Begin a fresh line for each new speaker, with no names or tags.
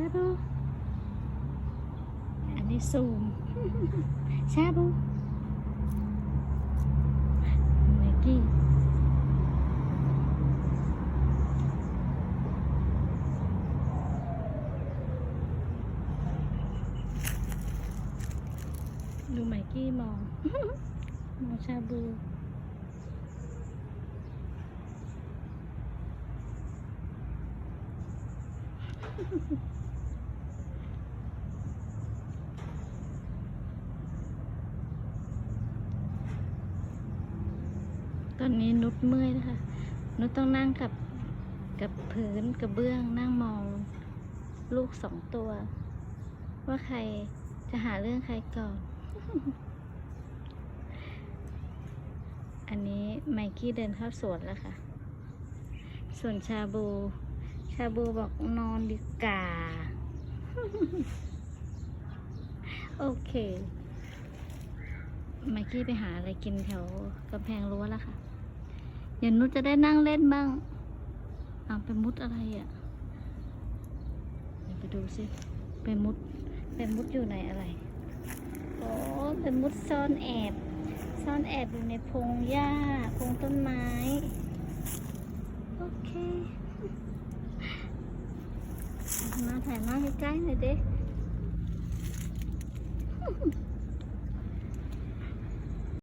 ชาบูอันนี้ซูมชาบูไมกี้ดูไมกี้ อนนี้นุชเมื่อยนะคะนุชต้องนั่งกับกับพื้นกับเบื้องนั่งมองลูกสองตัว ว่าใครจะหาเรื่องใครก่อน อันนี้ไมกี้เดินเข้าสวนแล้วค่ะ ส่วนชาบู ชาบูบอกนอนดีกา โอเคไมกี้ไปหาอะไรกินแถวกำแพงรั้วแล้วค่ะ เดี๋ยวนุชจะได้นั่งเล่นบ้างเอาไปมุดอะไรอะ่ะเดี๋ยวไปดูสิไปมุดไปมุดอยู่ในอะไรโอ้ไปมุดซ่อนแอบ ซ่อนแอบอยู่ในพงหญ้าพงต้นไม้ โอเคมาถ่ายมาใกล้ๆหน่อยเด้